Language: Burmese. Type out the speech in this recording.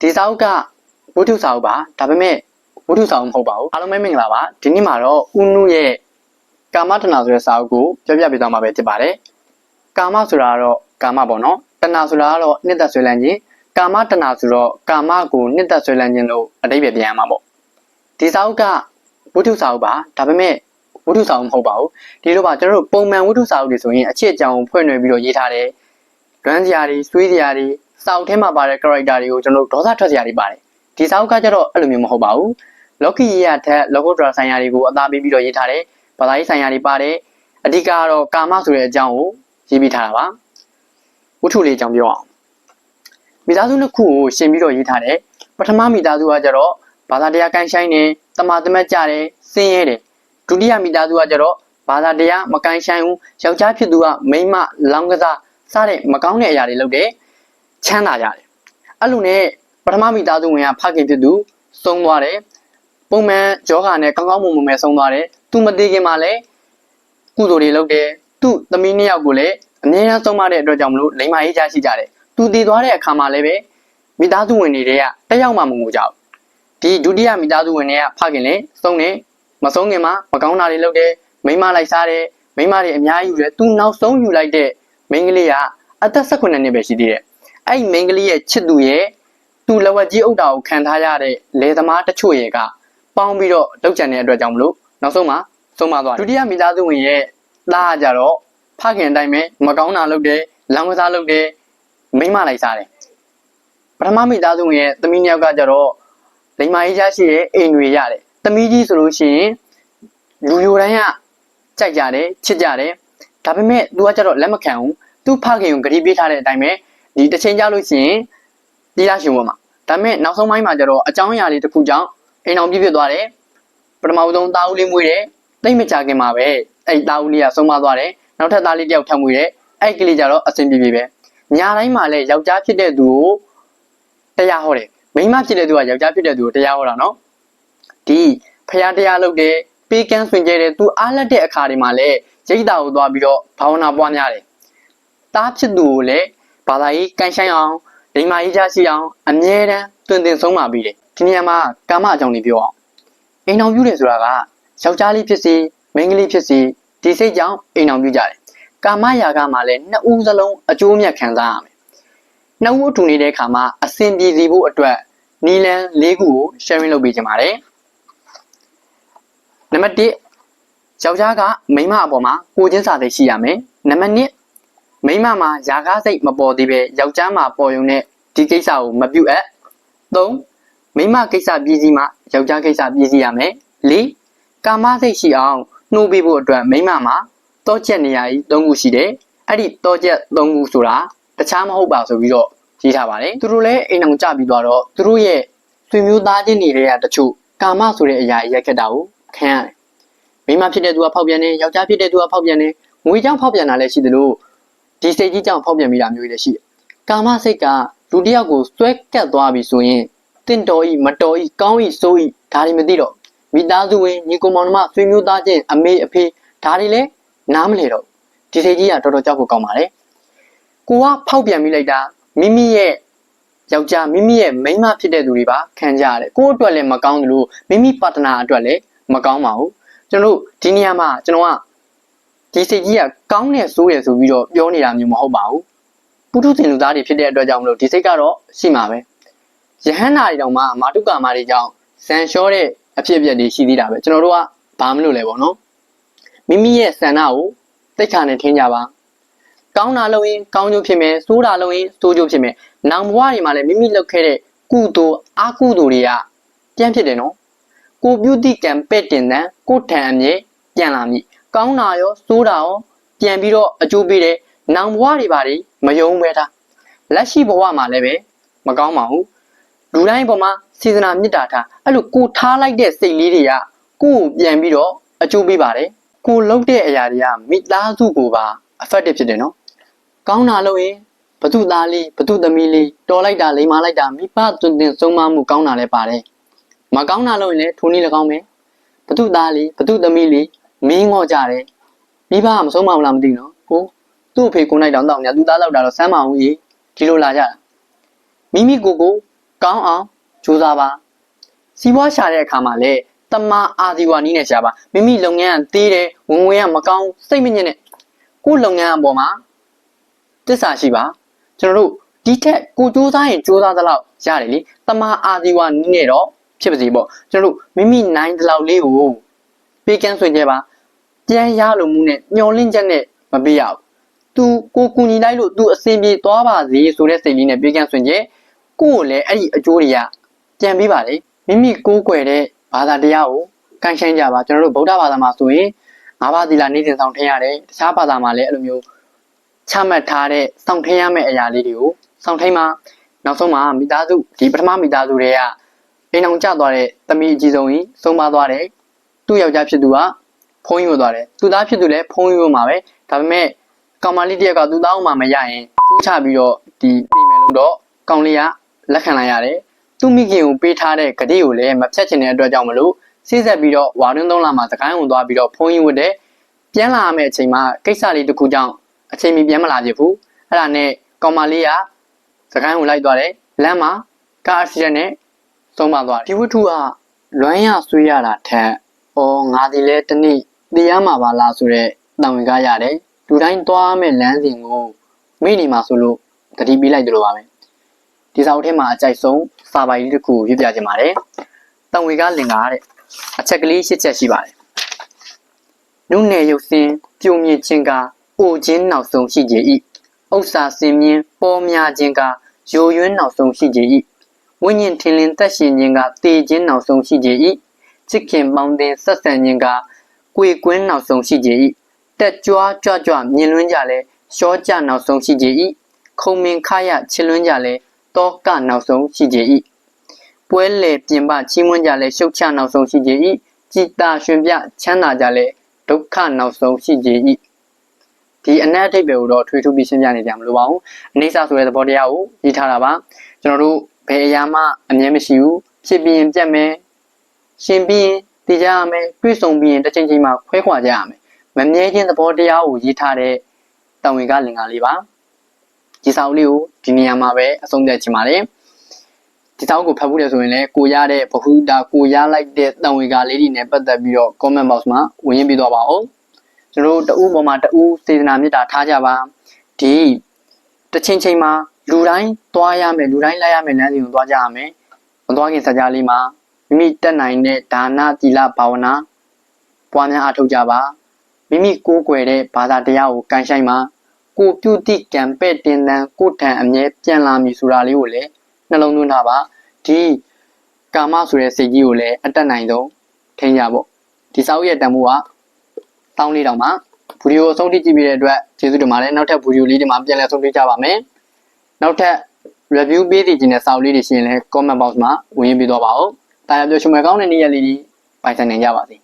ဒီစာအုပ်ကဝတ္ထုစာအုပ်ပါဒါပေမဲ့ဝတ္ထုစာအုပ်မဟုတ်ပါဘူးအားလုံးပဲမင်္ဂလာပါဒီနေ့မှာတော့ဦးနုရဲ့ကာမတဏဆိုတဲ့စာအုပ်ကိုပြောပြပေးသွားမှာပဲဖြစ်ပါတယ်ကာမဆိုတာကတော့ကာမပေါ့နော်တဏဆိုတာကတော့နှစ်သက်ဆွေးလန်းခြင်းကာမတဏဆိုတော့ကာမကိုနှစ်သက်ဆွေးလန်းခြင်းလို့အတိပ္ပယ်ပြန်ရမှာပေါ့ဒီစာအုပ်ကဝတ္ထုစာအုပ်ပါဒါပေမဲ့ဝတ္ထုစာအုပ်မဟုတ်ပါဘူးဒီလိုပါကျွန်တော်တို့ပုံမှန်ဝတ္ထုစာအုပ်တွေဆိုရင်အချစ်အကြောင်းကိုဖွင့်နှွှဲပြီးတော့ရေးထားတယ်လွမ်းစရာတွေဆွေးစရာတွေ စာအုပ်ထဲမှာပါတဲ့ character တွေကိုကျွန်တော်တို့ဒေါသထွက်စရာတွေပါတယ်ဒီစာအုပ်ကကျတော့အဲ့လိုမျိုးမဟုတ်ပါဘူးလော်ကီရေးရထက်လောကုတ္တရာဆိုင်ရာတွေကိုအသားပေးပြီးတော့ရေးထားတယ်ဘာသာရေးဆိုင်ရာတွေပါတယ်အဓိကကတော့ကာမဆိုတဲ့အကြောင်းကိုရေးပြီးထားတာပါဝတ္ထုလေးအကြောင်းပြောအောင်မိသားစုနှစ်ခုကိုရှင်ပြီးတော့ရေးထားတယ်ပထမမိသားစုကကျတော့ဘာသာတရားကန်ဆိုင်နေတမာတမတ်ကြတယ်စင်းရဲတယ်ဒုတိယမိသားစုကကျတော့ဘာသာတရားမကန်ဆိုင်ဘူးယောက်ျားဖြစ်သူကမိန်းမလောင်းကစားစတဲ့မကောင်းတဲ့အရာတွေလုပ်တယ် ချမ်းသာကြတယ်အဲ့လိုနဲ့ပထမမိသားစုဝင်ကဖခင်ဖြစ်သူဆုံးသွားတယ်ပုံမှန်ယောဂာနဲ့ကောင်းကောင်းမွန်မွန်ပဲဆုံးသွားတယ်သူမသေးခင်မှာလည်းကုသိုလ်တွေလုပ်တယ်သူ့သမီးနှစ်ယောက်ကိုလည်းအမြဲတမ်းဆုံးမတဲ့အတွက်ကြောင့်မလို့လိမ္မာရေးချရှိကြတယ်သူတည်သွားတဲ့အခါမှာလည်းပဲမိသားစုဝင်တွေကတယောက်မှမငိုကြဘူးဒီဒုတိယမိသားစုဝင်တွေကဖခင်လည်းဆုံးတယ်မဆုံးခင်မှာမကောင်းတာတွေလုပ်တယ်မိန်းမလိုက်စားတယ်မိန်းမတွေအများကြီးယူတယ်သူနောက်ဆုံးယူလိုက်တဲ့မိန်းကလေးကအသက်18နှစ်ပဲရှိသေးတယ် အဲ့ဒီမိန်းကလေးရဲ့ချစ်သူရဲ့သူလဝက်ကြီးအုပ်တာကိုခံထားရတဲ့လယ်သမားတချို့ရဲ့ကပေါင်းပြီးတော့လောက်ကျန်တဲ့အတွက်ကြောင့်မလို့နောက်ဆုံးမှာဆုံးမသွားတယ်ဒုတိယမိသားစုဝင်ရဲ့သားကကြတော့ဖခင်အတိုင်းပဲမကောင်းတာလုပ်တယ်လောင်ကစားလုပ်တယ်မိန်းမလိုက်စားတယ်ပထမမိသားစုဝင်ရဲ့သမီးနှစ်ယောက်ကကြတော့လိမ္မာရေးချရှိရဲ့အိမ်တွေရတယ်သမီးကြီးဆိုလို့ရှိရင်လူလူတိုင်းကကြိုက်ကြတယ်ချစ်ကြတယ်ဒါပေမဲ့သူကကြတော့လက်မခံဘူးသူဖခင်ကိုဂရီပေးထားတဲ့အတိုင်းပဲ ဒီတစ်ချိန်ကြာလို့ရှိရင်ဒီလားရှင်ဘုံမှာဒါပေမဲ့နောက်ဆုံးပိုင်းမှာကျတော့အကြောင်းအရာလေးတစ်ခုကြောင့်အိမ်အောင်ပြည့်ပြည့်သွားတယ်ပထမဆုံးတာဦးလေးမွေးတယ်တိတ်မကြခင်မှာပဲအဲ့တာဦးလေးကဆုံးမသွားတယ်နောက်ထပ်သားလေးတယောက်ထပ်မွေးတယ်အဲ့ကလေးကြတော့အဆင်ပြေပြေပဲညာတိုင်းမှာလည်းယောက်ျားဖြစ်တဲ့သူကိုတရားဟောတယ်မိန်းမဖြစ်တဲ့သူကယောက်ျားဖြစ်တဲ့သူကိုတရားဟောတာနော်ဒီဖျားတရားလုပ်တယ်ပေးကန်းဆွင်ကြတယ်သူအားလက်တဲ့အခါတွေမှာလည်းရိတ်တာကိုသွားပြီးတော့ဘာဝနာပွားများတယ်တားဖြစ်သူကိုလည်း ဘာသာရေးကန်ဆိုင်အောင်ဒိမာရေးချရှိအောင်အမြဲတမ်းတွင်တင်ဆုံးပါပြီးတယ်ဒီနေရာမှာကာမအကြောင်းလေးပြောအောင်အိမ်အောင်ပြုတယ်ဆိုတာကယောက်ျားလေးဖြစ်စီမိန်းကလေးဖြစ်စီဒီစိတ်ကြောင့်အိမ်အောင်ပြုကြတယ်ကာမရာဂမှာလည်းနှစ်ဦးစလုံးအကျိုးမြတ်ခံစားရမယ်နှစ်ဦးအတူနေတဲ့အခါမှာအစဉ်ပြေစီဖို့အတွက်နီလန်၄ခုကို sharing လုပ်ပေးကြပါတယ်နံပါတ်1ယောက်ျားကမိန်းမအပေါ်မှာကိုချင်းစာသိရှိရမယ်နံပါတ်2 မိန်းမမှာຢာကားစိတ်မပေါ်သေးပဲယောက်ျားမှာပေါ်ရုံနဲ့ဒီကိစ္စကိုမပြုတ်အပ်3မိန်းမကိစ္စပြည်စည်းမှယောက်ျားကိစ္စပြည်စည်းရမယ်4ကာမစိတ်ရှိအောင်နှိုးပေးဖို့အတွက်မိန်းမမှာတောချက်နေရာကြီး၃ခုရှိတယ်အဲ့ဒီတောချက်၃ခုဆိုတာတခြားမဟုတ်ပါဆိုပြီးတော့ရေးထားပါတယ်သူတို့လည်းအိမ်အောင်ကြပြီးသွားတော့သူတို့ရဲ့ဆွေမျိုးသားချင်းတွေကတချို့ကာမဆိုတဲ့အရာရက်ခက်တာကိုခံရတယ်မိန်းမဖြစ်တဲ့သူကဖောက်ပြန်တယ်ယောက်ျားဖြစ်တဲ့သူကဖောက်ပြန်တယ်ငွေကြောင့်ဖောက်ပြန်တာလည်းရှိတယ်လို့ ဒီစိတ်ကြီးကြောင့်ဖောက်ပြန်မိတာမျိုးတွေလည်းရှိတယ်ကာမစိတ်ကလူတစ်ယောက်ကိုစွဲကတ်သွားပြီဆိုရင်တင့်တော်ဤမတော်ဤကောင်းဤဆိုးဤဒါတွေမသိတော့မိသားစုဝင်ညီကောင်မောင်နှမဆွေမျိုးသားချင်းအမေအဖေဒါတွေလည်းနားမလဲတော့ဒီစိတ်ကြီးကတော်တော်ကြောက်ဖို့ကောင်းပါလေကိုကဖောက်ပြန်မိလိုက်တာမိမိရဲ့ယောက်ျားမိမိရဲ့မိန်းမဖြစ်တဲ့သူတွေပါခံကြရတယ်ကိုယ့်အတွက်လည်းမကောင်းသလိုမိမိပါတနာအတွက်လည်းမကောင်းပါဘူးကျွန်တော်တို့ဒီနေရာမှာကျွန်တော်က ဒီစိတ်ကြီးကကောင်းတယ်ဆိုးတယ်ဆိုပြီးတော့ပြောနေတာမျိုးမဟုတ်ပါဘူးပုထုဇဉ်လူသားတွေဖြစ်တဲ့အတွက်ကြောင့်မလို့ဒီစိတ်ကတော့ရှိမှာပဲယဟန္တာတွေတောင်မှမာတုကာမတွေကြောင့်ဇန်လျှောတဲ့အဖြစ်အပျက်တွေရှိသေးတာပဲကျွန်တော်တို့ကဘာမလို့လဲပေါ့နော်မိမိရဲ့ဆန္ဒကိုတိတ်ခါနဲ့ထင်းကြပါကောင်းတာလုပ်ရင်ကောင်းကျိုးဖြစ်မယ်ဆိုးတာလုပ်ရင်ဆိုးကျိုးဖြစ်မယ်နောင်ဘဝတွေမှာလည်းမိမိလုပ်ခဲ့တဲ့ကုသိုလ်အကုသိုလ်တွေကပြန်ဖြစ်တယ်နော်ကိုပြုတိကံပဲ့တင်တဲ့ကိုထံအမြဲပြန်လာမည် ကောင်းတာရောဆိုးတာရောပြန်ပြီးတော့အကျိုးပေးတယ်နောင်ဘဝတွေပါတွေမယုံပဲထားလက်ရှိဘဝမှာလည်းပဲမကောင်းပါဘူးလူတိုင်းပေါ်မှာစေတနာမေတ္တာထားအဲ့လိုကိုထားလိုက်တဲ့စိတ်လေးတွေကကိုယ့်ကိုပြန်ပြီးတော့အကျိုးပေးပါတယ်ကိုလုပ်တဲ့အရာတွေကမိသားစုကိုပါ effective ဖြစ်တယ်နော်ကောင်းတာလုပ်ရင်ဘသူသားလေးဘသူသမီးလေးတော်လိုက်တာလိမ်မာလိုက်တာမိဘသွန်သင်ဆုံးမမှုကောင်းတာလည်းပါတယ်မကောင်းတာလုပ်ရင်လည်းထိုနည်း၎င်းပဲဘသူသားလေးဘသူသမီးလေး မင်းငေါ့ကြတယ်မိဘကမဆုံးမဘူးလားမသိဘူးနော်ဟိုသူ့အဖေကိုနိုင်တောင်တောင်ညာသူသားလောက်တာတော့စမ်းမအောင်ကြီးဒီလိုလာကြတာမိမိကိုယ်ကိုကောင်းအောင်ကြိုးစားပါစီးပွားရှာတဲ့အခါမှာလည်းတမာအာဒီဝါနီးနဲ့ရှာပါမိမိလုပ်ငန်းကသေးတယ်ဝင်ငွေကမကောင်းစိတ်မညစ်နဲ့ကိုယ့်လုပ်ငန်းအပေါ်မှာတစ္ဆာရှိပါကျွန်တော်တို့ဒီထက်ကိုစူးစမ်းရင်စူးစမ်းသလောက်ရတယ်လေတမာအာဒီဝါနီးနဲ့တော့ဖြစ်ပါစေပေါ့ကျွန်တော်တို့မိမိနိုင်သလောက်လေးကိုပေးကမ်းဆွေကြပါ ပြန်ရလို့မှုနဲ့မျောလင့်ချက်နဲ့မပေးရဘူးသူကိုကူညီလိုက်လို့သူအစင်ပြေသွားပါစေဆိုတဲ့စိတ်လေးနဲ့ပြေးကန်းဆွင်ကျဲကိုယ့်ကိုလည်းအဲ့ဒီအကျိုးတွေကပြန်ပေးပါလေမိမိကိုးကွယ်တဲ့ဘာသာတရားကိုကန်ရှင်းကြပါကျွန်တော်တို့ဗုဒ္ဓဘာသာမှာဆိုရင်ငါးပါးသီလနေ့စဉ်ဆောင်ထင်းရတယ်တခြားဘာသာမှာလည်းအဲ့လိုမျိုးချမှတ်ထားတဲ့ဆောင်ထင်းရမယ့်အရာလေးတွေကိုဆောင်ထင်းမှာနောက်ဆုံးမှာမိသားစုဒီပထမမိသားစုတွေကအိမ်အောင်ကျသွားတဲ့တမီအကြီးဆုံးကြီးဆုံးပါသွားတယ်သူ့ယောက်ျားဖြစ်သူက ဖုံးယူသွားတယ်သူသားဖြစ်သူလည်းဖုံးယူမှာပဲဒါပေမဲ့ကောင်မလေးတစ်ယောက်ကသူ့သားအောင်မှမရရင်ထူးချပြီးတော့ဒီပြင်မယ်လို့တော့ကောင်လေးကလက်ခံလိုက်ရတယ်သူ့မိခင်ကိုပေးထားတဲ့ဂတိကိုလည်းမဖြတ်ချင်တဲ့အတွက်ကြောင့်မလို့စိစက်ပြီးတော့ဝါတွင်းသုံးလာမှာစကိုင်းဝင်သွားပြီးတော့ဖုန်းကြီးဝတ်တဲ့ပြန်လာရမယ့်အချိန်မှာကိစ္စလေးတစ်ခုကြောင့်အချိန်မီပြန်မလာဖြစ်ဘူးအဲ့ဒါနဲ့ကောင်မလေးကစကိုင်းဝင်လိုက်သွားတယ်လမ်းမှာကားအက်ဆီဒန့်နဲ့ဆုံးပါသွားတယ်ဒီဝတ္ထုကလွမ်းရဆွေးရတာထက်အော်ငါဒီလဲတနေ့ တရားမှာပါလားဆိုတော့တံဝင်ကားရတယ်လူတိုင်းသွားမဲ့လမ်းစဉ်ကိုမိနေမှာဆိုလို့တတိပေးလိုက်တယ်လို့ပါပဲဒီစာအုပ်ထဲမှာအကြိုက်ဆုံးစာပိုင်လေးတစ်ခုကိုပြပြချင်ပါတယ်တံဝေကလင်္ကာတဲ့အချက်ကလေးရှစ်ချက်ရှိပါတယ်နုနယ်ရုပ်စင်းပြုံမြင့်ခြင်းကအိုခြင်းနောက်ဆုံးရှိကြ၏ဥစ္စာစင်မြင့်ပေါ်များခြင်းကယိုယွင်းနောက်ဆုံးရှိကြ၏ဝိညာဉ်ထင်လင်းသက်ရှင်ခြင်းကတည်ခြင်းနောက်ဆုံးရှိကြ၏ချစ်ခင်ပေါင်းတင်ဆက်ဆံခြင်းက ကိုယ်ကွင်းနောက်ဆုံးရှိကြ၏တက်ကြွားကြွကြွမြင်လွန်းကြလဲရှောကြနောက်ဆုံးရှိကြ၏ခုံမင်ခရချစ်လွန်းကြလဲတောကနောက်ဆုံးရှိကြ၏ပွဲလေပြင်ပချီးမွမ်းကြလဲရှုတ်ချနောက်ဆုံးရှိကြ၏ကြည်တာရှင်ပြချမ်းသာကြလဲဒုက္ခနောက်ဆုံးရှိကြ၏ဒီအနက်အထိပ်ပဲကိုတော့ထွေးထူးပြီးရှင်းပြနေကြမလို့ပါဘူးအနေစာဆိုတဲ့သဘောတရားကိုရေးထားတာပါကျွန်တော်တို့ဘယ်အရာမှအမြဲမရှိဘူးဖြစ်ပြီးရင်ပြတ်မယ်ရှင်ပြီးရင် တည်ကြရမယ်တွေ့ဆုံပြီးရင်တစ်ချိန်ချိန်မှာခွဲခွာကြရမယ်မမြဲခြင်းသဘောတရားကိုရေးထားတဲ့တံဝင်ကလင်္ကာလေးပါဒီစာအုပ်လေးကိုဒီနေရာမှာပဲအဆုံးသတ်ချင်ပါတယ်ဒီစာအုပ်ကိုဖတ်ဖို့တယ်ဆိုရင်လည်းကိုရတဲ့ဘ ഹു တာကိုရလိုက်တဲ့တံဝင်ကလေးတွေနဲ့ပတ်သက်ပြီးတော့ comment box မှာဝင်ရင်းပြသွားပါဦးကျွန်တော်တို့တဦးပေါ်မှာတဦးစေတနာမေတ္တာထားကြပါဒီတစ်ချိန်ချိန်မှာလူတိုင်းသွားရမယ်လူတိုင်းလိုက်ရမယ်လမ်းစဉ်ကိုသွားကြရမယ်မသွားခင်စကြလေးမှာ မိမိတက်နိုင်တဲ့ဒါနသီလဘာဝနာပွားများအားထုတ်ကြပါမိမိကိုးကွယ်တဲ့ဘာသာတရားကိုကန်ဆိုင်မှာကိုပြုတိကံပဲ့တင်တန်းကိုထံအမြဲပြန်လာမည်ဆိုတာလေးကိုလည်းနှလုံးသွင်းထားပါဒီကာမဆိုတဲ့စိတ်ကြီးကိုလည်းအတက်နိုင်ဆုံးထိန်းကြပေါ့ဒီစာအုပ်ရဲ့တန်ဖိုးကတောင်းလေးတောင်မှာဗီဒီယိုအဆုံးထိကြည့်ပြီးတဲ့အတွက်ကျေးဇူးတင်ပါတယ်နောက်ထပ်ဗီဒီယိုလေးတွေမှာပြန်လည်ဆုံးဖြတ်ကြပါမယ်နောက်ထပ် review ပေးစီခြင်းတဲ့စာအုပ်လေးတွေရှိရင်လည်း comment box မှာဝင်ရေးပေးတော့ပါဦး တာယာပြောရှင်မကောင်းတဲ့နေ့ရက်လေးတွေပိုင်ဆိုင်နိုင်ကြပါစေ